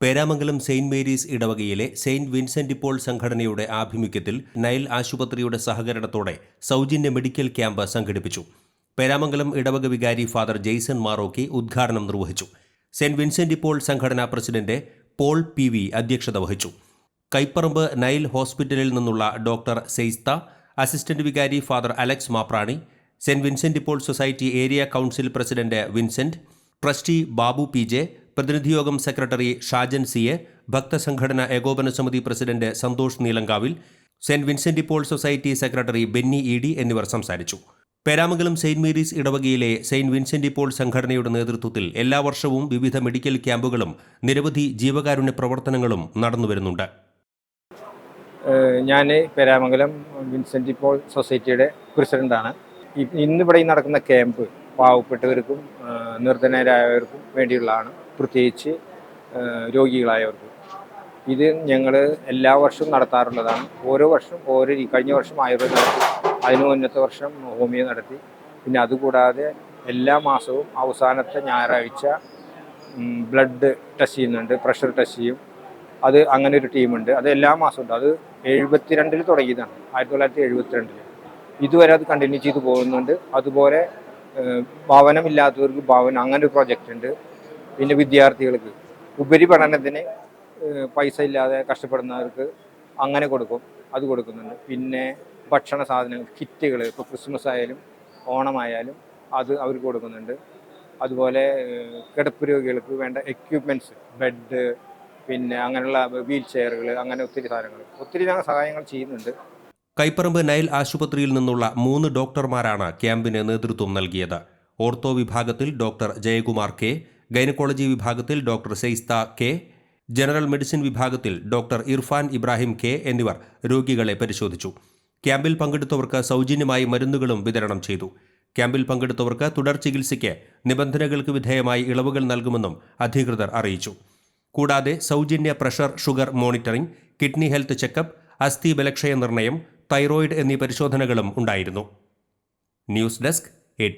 Peramangalam saint Mary's ഇടവകയിലെ saint Vincent ഇപ്പോൾ സംഘടനയുടെ ആഭിമുഖ്യത്തിൽ നൈൽ ആശുപത്രിയുടെ സഹകരണത്തോടെ സൗജന്യ മെഡിക്കൽ ക്യാമ്പ് സംഘടിപ്പിച്ചു. പേരാമംഗലം ഇടവക വികാരി ഫാദർ ജെയ്സൺ മാറോക്കി ഉദ്ഘാടനം നിർവഹിച്ചു. സെന്റ് വിൻസെന്റ് ഇപ്പോൾ സംഘടനാ പ്രസിഡന്റ് പോൾ പി വി അധ്യക്ഷത വഹിച്ചു. കൈപ്പറമ്പ് നൈൽ ഹോസ്പിറ്റലിൽ നിന്നുള്ള ഡോക്ടർ സെയ്സ്ത അസിസ്റ്റന്റ് വികാരി father Alex Maprani saint Vincent ഇപ്പോൾ society area council president Vincent trustee Babu P J പ്രതിനിധിയോഗം secretary Shajan സിയെ ഭക്തസംഘടന ഏകോപന സമിതി president Santhosh Neelankavil saint Vincent Paul society secretary Benny E D എന്നിവർ സംസാരിച്ചു. പേരാമംഗലം സെയിന്റ് മേരീസ് ഇടവകയിലെ സെയിന്റ് വിൻസെന്റ് പോൾ സംഘടനയുടെ നേതൃത്വത്തിൽ എല്ലാ വർഷവും വിവിധ മെഡിക്കൽ ക്യാമ്പുകളും നിരവധി ജീവകാരുണ്യ പ്രവർത്തനങ്ങളും നടന്നുവരുന്നുണ്ട്. ഞാൻ പേരാമംഗലം വിൻസെന്റ് പോൾ സൊസൈറ്റിയുടെ പ്രസിഡന്റാണ്. ഇന്നിവിടെ നടക്കുന്ന ക്യാമ്പ് പാവപ്പെട്ടവർക്കും നിർധനരായവർക്കും വേണ്ടിയുള്ളതാണ് പ്രത്യേകിച്ച് രോഗികളായവർക്കും. ഇത് ഞങ്ങൾ എല്ലാ വർഷവും നടത്താറുള്ളതാണ്. ഓരോ വർഷം ഓരോ കഴിഞ്ഞ വർഷം ആയുർവേദം നടത്തി അതിന് മുന്നത്തെ വർഷം ഹോമിയോ നടത്തി. പിന്നെ അതുകൂടാതെ എല്ലാ മാസവും അവസാനത്തെ ഞായറാഴ്ച ബ്ലഡ് ടെസ്റ്റ് ചെയ്യുന്നുണ്ട് പ്രഷർ ടെസ്റ്റ് ചെയ്യും. അത് അങ്ങനെ ഒരു ടീമുണ്ട്. അത് എല്ലാ മാസവും ഉണ്ട്. അത് എഴുപത്തിരണ്ടിൽ തുടങ്ങിയതാണ്. ആയിരത്തി തൊള്ളായിരത്തി എഴുപത്തിരണ്ടിൽ ഇതുവരെ അത് കണ്ടിന്യൂ ചെയ്ത് പോകുന്നുണ്ട്. അതുപോലെ ഭവനമില്ലാത്തവർക്ക് ഭവനം അങ്ങനെ ഒരു പ്രൊജക്റ്റ് ഉണ്ട്. പിന്നെ വിദ്യാർത്ഥികൾക്ക് ഉപരിപഠനത്തിന് പൈസ ഇല്ലാതെ കഷ്ടപ്പെടുന്നവർക്ക് അങ്ങനെ കൊടുക്കും അത് കൊടുക്കുന്നുണ്ട്. പിന്നെ ഭക്ഷണ സാധനങ്ങൾ കിറ്റുകൾ ഇപ്പോൾ ക്രിസ്മസ് ആയാലും ഓണമായാലും അത് അവർക്ക് കൊടുക്കുന്നുണ്ട്. അതുപോലെ കിടപ്പ് രോഗികൾക്ക് വേണ്ട എക്യുപ്മെന്റ്സ് ബെഡ് പിന്നെ അങ്ങനെയുള്ള വീൽ ചെയറുകൾ അങ്ങനെ ഒത്തിരി സാധനങ്ങൾ ഒത്തിരി സഹായങ്ങൾ ചെയ്യുന്നുണ്ട്. കൈപ്പറമ്പ് നൈൽ ആശുപത്രിയിൽ നിന്നുള്ള മൂന്ന് ഡോക്ടർമാരാണ് ക്യാമ്പിന് നേതൃത്വം നൽകിയത്. ഓർത്തോ വിഭാഗത്തിൽ ഡോക്ടർ ജയകുമാർ കെ ഗൈനക്കോളജി വിഭാഗത്തിൽ doctor Saistha K general medicine വിഭാഗത്തിൽ ഡോക്ടർ ഇർഫാൻ ഇബ്രാഹിം കെ എന്നിവർ രോഗികളെ പരിശോധിച്ചു. ക്യാമ്പിൽ പങ്കെടുത്തവർക്ക് സൗജന്യമായി മരുന്നുകളും വിതരണം ചെയ്തു. ക്യാമ്പിൽ പങ്കെടുത്തവർക്ക് തുടർ ചികിത്സയ്ക്ക് നിബന്ധനകൾക്ക് വിധേയമായി ഇളവുകൾ നൽകുമെന്നും അധികൃതർ അറിയിച്ചു. കൂടാതെ സൗജന്യ pressure sugar monitoring kidney health checkup അസ്ഥി ബലക്ഷയ നിർണയം തൈറോയിഡ് എന്നീ പരിശോധനകളും ഉണ്ടായിരുന്നു. News desk A